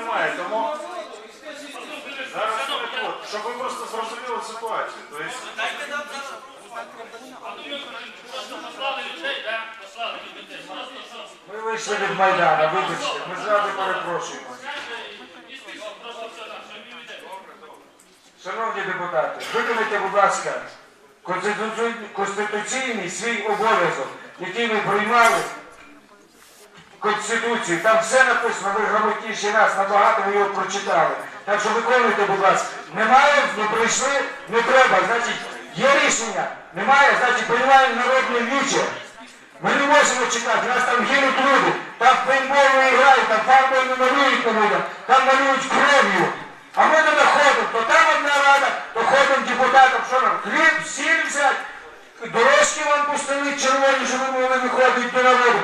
немає. Тому зараз щоб ви просто зрозуміли ситуацію. Тобто, Ми вийшли від Майдана, вибачте, ми зради перепрошуємо. Шановні депутати, виконайте, будь ласка, конституційний свій обов'язок, який ви приймали. Конституцію. Там все написано, ви грамотніші нас, набагато ви його прочитали. Так що виконуйте, будь ласка. Немає, не прийшли, не треба. Значить, є рішення. Немає, значить, приймаємо народне віче. Ми не можемо чекати, нас там гинуть люди, там пейнтбол грають, там фарбою не малюють на людям, там малюють кров'ю. А ми не доходимо, то там одна рада, то ходимо депутатам, що нам, хліб, сіль взяти, дорожки вам пустили червоні, щоб ви могли виходити до народу.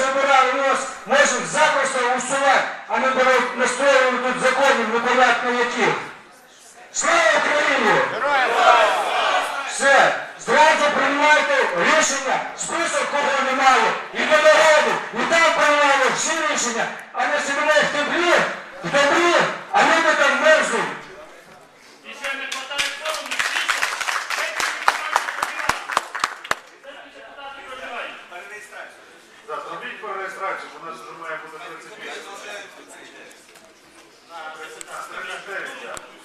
Вибирали, ми вас можемо запросто усувати, а ми настроюємо тут законів непонятно яких. Слава Україні! Все, зразу приймайте рішення, список кого немає, і до народу, і там приймаємо всі рішення, а не сидимо в теплі, журналіст вже має